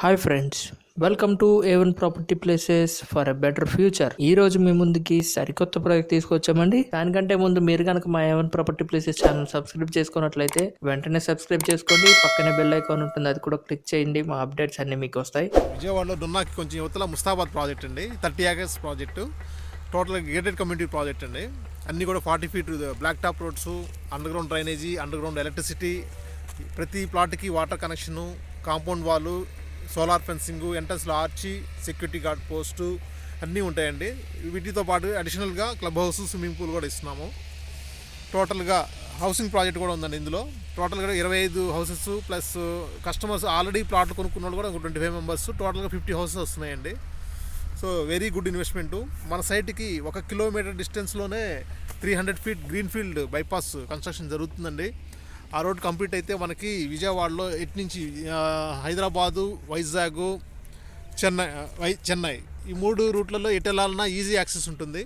Hi friends welcome to A one property places for a better future ఈ రోజు మీ ముందుకి సరికొత్త ప్రాజెక్ట్ తీసుకొచ్చామండి. దానికంటే ముందు మీరు కనుక మా A one property places channel subscribe చేసుకున్నట్లయితే వెంటనే సబ్స్క్రైబ్ చేసుకోండి. పక్కనే బెల్ ఐకాన్ ఉంటుంది అది కూడా క్లిక్ చేయండి. మా అప్డేట్స్ అన్ని మీకు వస్తాయి. విజయవాడలో దున్నాకి కొంచెం యువతల ముస్తాబాద్ ప్రాజెక్ట్ అండి. Thirty acres project total gated community project అండి. అన్నీ కూడా forty feet blacktop roads underground drainage underground electricity ప్రతి ప్లాట్కి water connection compound wall solar fencing ఎంట్రన్స్లో ఆర్చి సెక్యూరిటీ గార్డ్ పోస్టు అన్నీ ఉంటాయండి. వీటితో పాటు అడిషనల్గా క్లబ్ హౌస్ స్విమ్మింగ్ పూల్ కూడా ఇస్తున్నాము. టోటల్గా హౌసింగ్ ప్రాజెక్ట్ కూడా ఉందండి ఇందులో. టోటల్గా ఇరవై ఐదు హౌసెస్ ప్లస్ కస్టమర్స్ ఆల్రెడీ ప్లాట్లు కొనుక్కున్న వాళ్ళు కూడా ఒక ట్వంటీ ఫైవ్ మెంబర్స్. టోటల్గా ఫిఫ్టీ హౌసెస్ వస్తున్నాయండి. So very good investment. మన సైట్కి ఒక kilometre డిస్టెన్స్లోనే three hundred feet greenfield bypass construction జరుగుతుందండి. ఆ రోడ్ కంప్లీట్ అయితే మనకి విజయవాడలో ఎటు నుంచి హైదరాబాదు వైజాగ్ చెన్నై వై చెన్నై ఈ మూడు రూట్లలో ఎటు వెళ్ళాలన్నా ఈజీ యాక్సెస్ ఉంటుంది.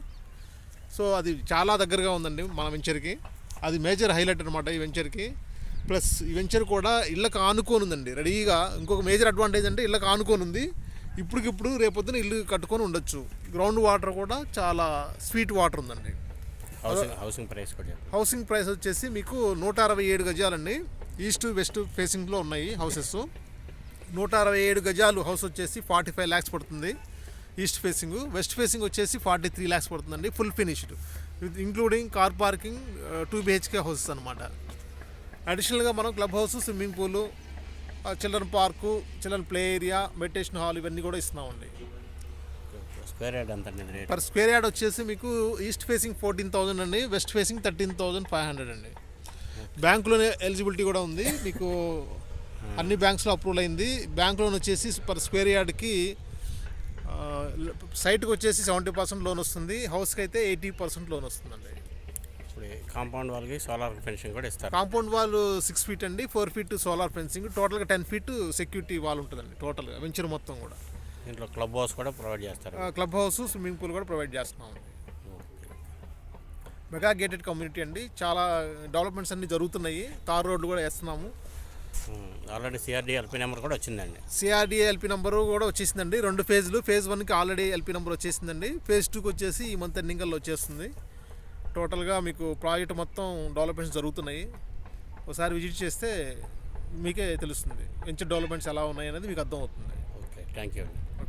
సో అది చాలా దగ్గరగా ఉందండి మన వెంచర్కి. అది మేజర్ హైలైట్ అనమాట ఈ వెంచర్కి. ప్లస్ ఈ వెంచర్ కూడా ఇళ్ళకి ఆనుకొని ఉందండి రెడీగా. ఇంకొక మేజర్ అడ్వాంటేజ్ అంటే ఇళ్ళకి ఆనుకొని ఉంది ఇప్పటికిప్పుడు రేపొద్దున ఇల్లు కట్టుకొని ఉండొచ్చు. గ్రౌండ్ వాటర్ కూడా చాలా స్వీట్ వాటర్ ఉందండి. హౌసింగ్ ప్రైస్ కూడా హౌసింగ్ ప్రైస్ వచ్చేసి మీకు నూట అరవై ఏడు గజాలండి. ఈస్ట్ వెస్ట్ ఫేసింగ్లో ఉన్నాయి హౌసెస్. నూట అరవై ఏడు గజాలు హౌస్ వచ్చేసి ఫార్టీ ఫైవ్ ల్యాక్స్ పడుతుంది ఈస్ట్ ఫేసింగ్. వెస్ట్ ఫేసింగ్ వచ్చేసి ఫార్టీ త్రీ ల్యాక్స్ పడుతుందండి full finished. With including car parking two BHK houses అనమాట అడిషనల్గా మనం club house swimming pool children park children play area meditation hall ఇవన్నీ కూడా ఇస్తున్నామండి. స్క్వేర్ యార్డ్ ఎంత అండి రేట్. పర్ స్క్వేర్ యార్డ్ వచ్చేసి మీకు ఈస్ట్ ఫేసింగ్ ఫోర్టీన్ థౌజండ్ అండి west facing thirteen thousand five hundred అండి. బ్యాంకులోనే ఎలిజిబిలిటీ కూడా ఉంది మీకు అన్ని బ్యాంక్స్లో అప్రూవల్ అయింది. బ్యాంక్ లోన్ వచ్చేసి పర్ స్క్వేర్ యార్డ్కి సైట్కి వచ్చేసి సెవెంటీ పర్సెంట్ లోన్ వస్తుంది హౌస్కి అయితే ఎయిటీ పర్సెంట్ లోన్ వస్తుందండి. ఇప్పుడు కాంపౌండ్ వాళ్ళకి సోలార్ ఫెన్సింగ్ కూడా ఇస్తారు. కాంపౌండ్ వాల్ సిక్స్ ఫీట్ అండి ఫోర్ ఫీట్ సోలార్ ఫెన్సింగ్ టోటల్గా టెన్ ఫీట్ సెక్యూరిటీ వాల్ ఉంటుందండి టోటల్గా వెంచర్ మొత్తం కూడా. దీంట్లో క్లబ్ హౌస్ కూడా ప్రొవైడ్ చేస్తారు. క్లబ్ హౌస్ స్విమ్మింగ్ పూల్ కూడా ప్రొవైడ్ చేస్తున్నాం. మెగా గేటెడ్ కమ్యూనిటీ అండి. చాలా డెవలప్మెంట్స్ అన్ని జరుగుతున్నాయి. తార్ రోడ్లు కూడా వేస్తున్నాము. ఆల్రెడీ సిఆర్డి ఎల్పీ నెంబర్ కూడా వచ్చిందండి. సిఆర్డిఏ ఎల్పీ నెంబర్ కూడా వచ్చేసిందండి. రెండు ఫేజ్లు. ఫేజ్ వన్కి ఆల్రెడీ ఎల్పీ నెంబర్ వచ్చేసిందండి. ఫేజ్ టూకి వచ్చేసి ఈ మంత్ ఎండింగల్లో వచ్చేస్తుంది. టోటల్గా మీకు ప్రాజెక్ట్ మొత్తం డెవలప్మెంట్స్ జరుగుతున్నాయి. ఒకసారి విజిట్ చేస్తే మీకే తెలుస్తుంది. వెంచర్ డెవలప్మెంట్స్ ఎలా ఉన్నాయి అనేది మీకు అర్థమవుతుంది. ఓకే థ్యాంక్ యూ అండి.